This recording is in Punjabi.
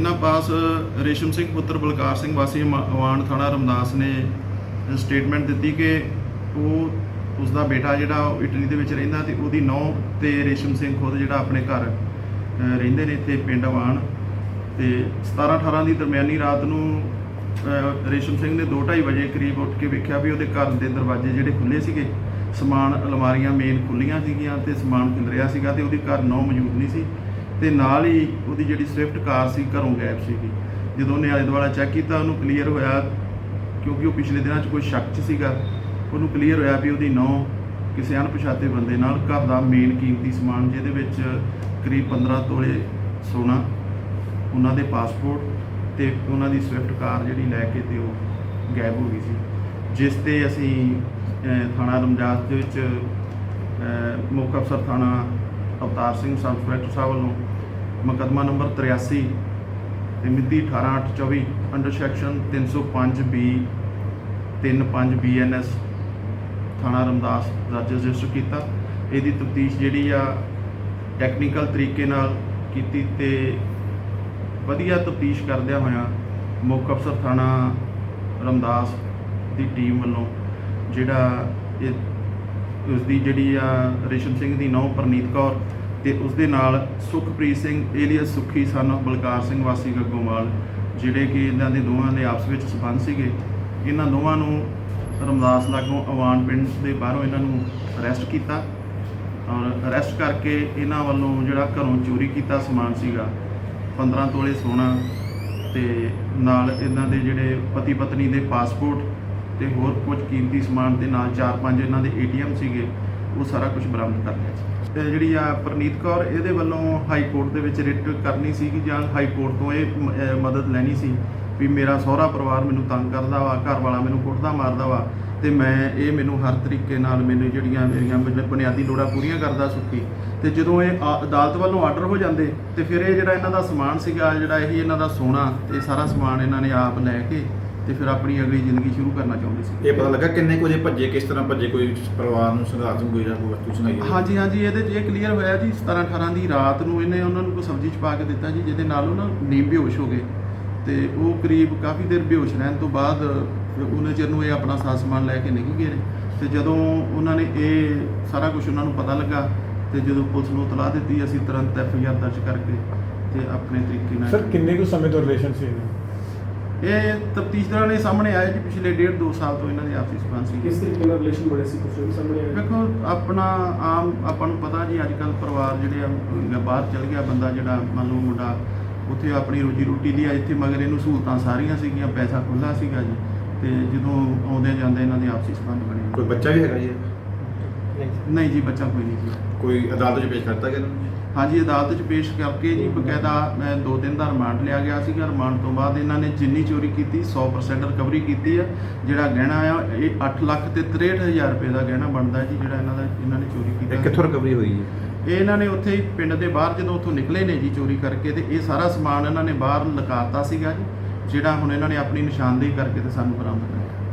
ਇਹਨਾਂ ਪਾਸ ਰੇਸ਼ਮ ਸਿੰਘ ਪੁੱਤਰ ਬਲਕਾਰ ਸਿੰਘ ਵਾਸੀ ਮ- ਅਵਾਨ ਥਾਣਾ ਰਮਦਾਸ ਨੇ ਸਟੇਟਮੈਂਟ ਦਿੱਤੀ ਕਿ ਉਹ ਉਸ ਦਾ ਬੇਟਾ ਜਿਹੜਾ ਉਹ ਇਟਲੀ ਦੇ ਵਿੱਚ ਰਹਿੰਦਾ ਤੇ ਉਹਦੀ ਨੌਂ ਤੇ ਰੇਸ਼ਮ ਸਿੰਘ ਖੁਦ ਜਿਹੜਾ ਆਪਣੇ ਘਰ ਰਹਿੰਦੇ ਨੇ ਇੱਥੇ ਪਿੰਡ ਅਵਾਨ। ਤੇ 17 18 ਦੀ ਦਰਮਿਆਨੀ ਰਾਤ ਨੂੰ ਰੇਸ਼ਮ ਸਿੰਘ ਨੇ 2:30 ਵਜੇ ਕਰੀਬ ਉੱਠ ਕੇ ਵੇਖਿਆ ਵੀ ਉਹਦੇ ਘਰ ਦੇ ਦਰਵਾਜ਼ੇ ਜਿਹੜੇ ਖੁੱਲੇ ਸੀਗੇ, ਸਮਾਨ, ਅਲਮਾਰੀਆਂ ਮੇਨ ਖੁੱਲੀਆਂ ਸੀਗੀਆਂ ਤੇ ਸਮਾਨ ਖਿਲ ਰਿਹਾ ਸੀਗਾ ਤੇ ਉਹਦੀ ਘਰ ਨੌ ਮੌਜੂਦ ਨਹੀਂ ਸੀ। ਤੇ ਨਾਲ ਹੀ ਉਹਦੀ ਜਿਹੜੀ ਸਵਿਫਟ ਕਾਰ ਸੀ, ਘਰੋਂ ਗਾਇਬ ਸੀਗੀ। ਜਦੋਂ ਉਹਨੇ ਆਲੇ ਦੁਆਲਾ ਚੈੱਕ ਕੀਤਾ, ਉਹਨੂੰ ਕਲੀਅਰ ਹੋਇਆ, ਕਿਉਂਕਿ ਉਹ ਪਿਛਲੇ ਦਿਨਾਂ 'ਚ ਕੋਈ ਸ਼ੱਕ 'ਚ ਸੀਗਾ, ਉਹਨੂੰ ਕਲੀਅਰ ਹੋਇਆ ਵੀ ਉਹਦੀ ਨੌ ਕਿਸੇ ਅਣਪਛਾਤੇ ਬੰਦੇ ਨਾਲ ਘਰ ਦਾ ਮੇਨ ਕੀਮਤੀ ਸਮਾਨ, ਜਿਹਦੇ ਵਿੱਚ ਕਰੀਬ 15 ਤੋਲੇ ਸੋਨਾ, ਉਹਨਾਂ ਦੇ ਪਾਸਪੋਰਟ ਤੇ ਉਹਨਾਂ ਦੀ ਸਵਿਫਟ ਕਾਰ ਜਿਹੜੀ ਲੈ ਕੇ ਤੇ ਉਹ ਗਾਇਬ ਹੋ ਗਈ ਸੀ। ਜਿਸ ਤੇ ਅਸੀਂ ਥਾਣਾ ਰਮਜਾਸ ਦੇ ਵਿੱਚ ਮੁੱਖ ਅਫਸਰ ਥਾਣਾ ਅਵਤਾਰ ਸਿੰਘ ਸਬ ਇੰਸਪੈਕਟਰ ਸਾਹਿਬ ਵੱਲੋਂ ਮੁਕੱਦਮਾ ਨੰਬਰ 83 ਤੇ ਮਿਤੀ 18824 ਅੰਡਰ ਸੈਕਸ਼ਨ 305 ਬੀ 35 ਬੀਐਨਐਸ ਥਾਣਾ ਰਮਦਾਸ ਦਰਜ ਰਜਿਸਟਰ ਕੀਤਾ। ਇਹਦੀ ਤਫਤੀਸ਼ ਜਿਹੜੀ ਆ ਟੈਕਨੀਕਲ ਤਰੀਕੇ ਨਾਲ ਕੀਤੀ ਤੇ ਵਧੀਆ ਤਫਤੀਸ਼ ਕਰਦਿਆਂ ਹੋਇਆਂ ਮੁੱਖ ਅਫਸਰ ਥਾਣਾ ਰਮਦਾਸ ਦੀ ਟੀਮ ਵੱਲੋਂ ਜਿਹੜਾ ਇਹ ਉਸ ਦੀ ਜਿਹੜੀ ਆ ਰੇਸ਼ਮ ਸਿੰਘ ਦੀ ਨੌਂ ਪ੍ਰਨੀਤ ਕੌਰ ਤੇ ਉਸ ਦੇ ਨਾਲ ਸੁਖਪ੍ਰੀਤ ਸਿੰਘ ਏਲੀਅਸ ਸੁਖੀ ਸਨ, ਬਲਕਾਰ ਸਿੰਘ ਵਾਸੀ ਗੱਗੋਮਾਲ ਜਿਹੜੇ ਕਿ ਇਹਨਾਂ ਦੇ ਦੋਵਾਂ ਦੇ ਆਪਸ ਵਿੱਚ ਸਬੰਧ ਸੀਗੇ। ਇਹਨਾਂ ਦੋਵਾਂ ਨੂੰ ਰਮਦਾਸ ਲਾਗੋਂ ਅਵਾਨ ਪਿੰਡ ਦੇ ਬਾਹਰੋਂ ਇਹਨਾਂ ਨੂੰ ਅਰੈਸਟ ਕੀਤਾ ਔਰ ਅਰੈਸਟ ਕਰਕੇ ਇਹਨਾਂ ਵੱਲੋਂ ਜਿਹੜਾ ਘਰੋਂ ਚੋਰੀ ਕੀਤਾ ਸਮਾਨ ਸੀਗਾ 15 ਤੋਲੇ ਸੋਨਾ ਤੇ ਨਾਲ ਇਹਨਾਂ ਦੇ ਜਿਹੜੇ ਪਤੀ ਪਤਨੀ ਦੇ ਪਾਸਪੋਰਟ ਤੇ ਹੋਰ ਕੁਝ ਕੀਮਤੀ ਸਮਾਨ ਦੇ ਨਾਲ ਚਾਰ ਪੰਜ ਇਹਨਾਂ ਦੇ ਏਟੀਐਮ ਸੀਗੇ, ਉਹ ਸਾਰਾ ਕੁਝ ਬਰਾਮਦ ਕਰ ਲਿਆ ਸੀ ਤੇ ਜਿਹੜੀ ਆ ਪ੍ਰਨੀਤ ਕੌਰ, ਇਹਦੇ ਵੱਲੋਂ ਹਾਈ ਕੋਰਟ ਦੇ ਵਿੱਚ ਰਿਟ ਕਰਨੀ ਸੀ ਕਿ ਜਾਂ ਹਾਈ ਕੋਰਟ ਤੋਂ ਇਹ ਮਦਦ ਲੈਣੀ ਸੀ ਵੀ ਮੇਰਾ ਸਹੁਰਾ ਪਰਿਵਾਰ ਮੈਨੂੰ ਤੰਗ ਕਰਦਾ ਵਾ, ਘਰ ਵਾਲਾ ਮੈਨੂੰ ਕੁੱਟਦਾ ਮਾਰਦਾ ਵਾ, ਤੇ ਮੈਂ ਇਹ ਮੈਨੂੰ ਹਰ ਤਰੀਕੇ ਨਾਲ ਮੈਨੂੰ ਜਿਹੜੀਆਂ ਮੇਰੀਆਂ ਮਤਲਬ ਬੁਨਿਆਦੀ ਲੋੜਾਂ ਪੂਰੀਆਂ ਕਰਦਾ ਸੁੱਖੀ। ਤੇ ਜਦੋਂ ਇਹ ਆ- ਅਦਾਲਤ ਵੱਲੋਂ ਆਰਡਰ ਹੋ ਜਾਂਦੇ, ਤੇ ਫਿਰ ਇਹ ਜਿਹੜਾ ਇਹਨਾਂ ਦਾ ਸਮਾਨ ਸੀਗਾ, ਜਿਹੜਾ ਇਹ ਇਹਨਾਂ ਦਾ ਸੋਨਾ ਤੇ ਸਾਰਾ ਸਮਾਨ ਇਹਨਾਂ ਨੇ ਆਪ ਲੈ ਕੇ ਤੇ ਫਿਰ ਆਪਣੀ ਅਗਲੀ ਜ਼ਿੰਦਗੀ ਸ਼ੁਰੂ ਕਰਨਾ ਚਾਹੁੰਦੇ ਸੀ। ਇਹ ਪਤਾ ਲੱਗਾ ਕਿੰਨੇ ਕੁ ਵਜੇ ਭੱਜੇ ਕਿਸ ਤਰ੍ਹਾਂ ਭੱਜੇ? ਕੋਈ ਪਰਿਵਾਰ ਨੂੰ ਸੰਘਾਰ ਨੂੰ ਕੋਈ ਜਾਂ ਕੋਈ ਵਸਤੂ ਸੁਣਾਈ ਹਾਂਜੀ ਹਾਂਜੀ ਇਹਦੇ 'ਚ ਇਹ ਕਲੀਅਰ ਹੋਇਆ ਜੀ 17 18 ਦੀ ਰਾਤ ਨੂੰ ਇਹਨੇ ਉਹਨਾਂ ਨੂੰ ਕੋਈ ਸਬਜ਼ੀ ਚ ਪਾ ਕੇ ਦਿੱਤਾ ਜੀ ਜਿਹਦੇ ਨਾਲ ਉਹਨਾਂ ਨੀਂਦ ਬੇਹੋਸ਼ ਹੋ ਗਏ। ਤੇ ਉਹ ਕਰੀਬ ਕਾਫੀ ਦੇਰ ਬੇਹੋਸ਼ ਰਹਿਣ ਤੋਂ ਬਾਅਦ ਉਹਨਾਂ ਚਿਰ ਨੂੰ ਇਹ ਆਪਣਾ ਸਾਰਾ ਸਮਾਨ ਲੈ ਕੇ ਨਿਕਲ ਗਏ। ਨੇ ਤੇ ਜਦੋਂ ਉਹਨਾਂ ਨੇ ਇਹ ਸਾਰਾ ਕੁਝ ਉਹਨਾਂ ਨੂੰ ਪਤਾ ਲੱਗਾ ਤੇ ਜਦੋਂ ਪੁਲਿਸ ਨੂੰ ਇਤਲਾਹ ਦਿੱਤੀ ਅਸੀਂ ਤੁਰੰਤ ਐਫ ਆਈ ਆਰ ਦਰਜ ਕਰਕੇ ਤੇ ਆਪਣੇ ਤਰੀਕੇ ਨਾਲ ਸਰ ਕਿੰਨੇ ਕੁ ਸਮੇਂ ਤੋਂ ਰਿਲੇਸ਼ਨ ਸੀ ਇਹਦਾ? ਇਹ ਤਫਤੀਸ਼ਦਾਰਾਂ ਨੇ ਸਾਹਮਣੇ ਆਇਆ ਜੀ ਪਿਛਲੇ ਡੇਢ ਦੋ ਸਾਲ ਤੋਂ ਇਹਨਾਂ ਦੇ ਆਪਸੀ ਸੰਬੰਧ ਸੀ ਕਿਸ ਤਰੀਕੇ ਨਾਲ ਰਿਲੇਸ਼ਨ ਬਣੇ ਸੀ? ਕੁਝ ਵੀ ਸਾਹਮਣੇ ਆਇਆ? ਵੇਖੋ ਆਪਣਾ ਆਮ ਆਪਾਂ ਨੂੰ ਪਤਾ ਜੀ ਅੱਜ ਕੱਲ ਪਰਿਵਾਰ ਜਿਹੜੇ ਆ ਬਾਹਰ ਚਲ ਗਿਆ ਬੰਦਾ ਜਿਹੜਾ ਮੰਨ ਲਓ ਮੁੰਡਾ ਉੱਥੇ ਆਪਣੀ ਰੋਜੀ ਰੋਟੀ ਲਈ ਆ ਇੱਥੇ ਮਗਰ ਇਹਨੂੰ ਸਹੂਲਤਾਂ ਸਾਰੀਆਂ ਸੀਗੀਆਂ ਪੈਸਾ ਖੁੱਲਾ ਸੀਗਾ ਜੀ। ਤੇ ਜਦੋਂ ਆਉਂਦੇ ਜਾਂਦੇ ਇਹਨਾਂ ਦੇ ਆਪਸੀ ਸੰਬੰਧ ਬਣੇ। ਕੋਈ ਬੱਚਾ ਵੀ ਹੈਗਾ ਜੀ? ਨਹੀਂ ਜੀ ਬੱਚਾ ਕੋਈ ਨਹੀਂ ਜੀ। ਕੋਈ ਅਦਾਲਤ 'ਚ ਪੇਸ਼ ਕਰਤਾ ਗਿਆ ਹਾਂਜੀ ਅਦਾਲਤ 'ਚ ਪੇਸ਼ ਕਰਕੇ ਜੀ ਬਕਾਇਦਾ ਮੈਂ ਦੋ ਦਿਨ ਦਾ ਰਿਮਾਂਡ ਲਿਆ ਗਿਆ ਸੀਗਾ। ਰਿਮਾਂਡ ਤੋਂ ਬਾਅਦ ਇਹਨਾਂ ਨੇ ਜਿੰਨੀ ਚੋਰੀ ਕੀਤੀ 100% ਰਿਕਵਰੀ ਕੀਤੀ ਆ। ਜਿਹੜਾ ਗਹਿਣਾ ਆ ਇਹ 8 ਲੱਖ ਤੇ 63000 ਰੁਪਏ ਦਾ ਗਹਿਣਾ ਬਣਦਾ ਜੀ ਜਿਹੜਾ ਇਹਨਾਂ ਦਾ ਇਹਨਾਂ ਨੇ ਚੋਰੀ ਕੀਤਾ। ਇਹ ਕਿੱਥੋਂ ਰਿਕਵਰੀ ਹੋਈ ਹੈ ਇਹ ਇਹਨਾਂ ਨੇ ਉੱਥੇ ਹੀ ਪਿੰਡ ਦੇ ਬਾਹਰ ਜਦੋਂ ਉੱਥੋਂ ਨਿਕਲੇ ਨੇ ਜੀ ਚੋਰੀ ਕਰਕੇ ਤੇ ਇਹ ਸਾਰਾ ਸਮਾਨ ਇਹਨਾਂ ਨੇ ਬਾਹਰ ਲਗਾਤਾ ਸੀਗਾ ਜੀ ਜਿਹੜਾ ਹੁਣ ਇਹਨਾਂ ਨੇ ਆਪਣੀ ਨਿਸ਼ਾਨਦੇਹੀ ਕਰਕੇ ਤੇ ਸਾਨੂੰ ਬਰਾਮਦ ਕਰਿਆ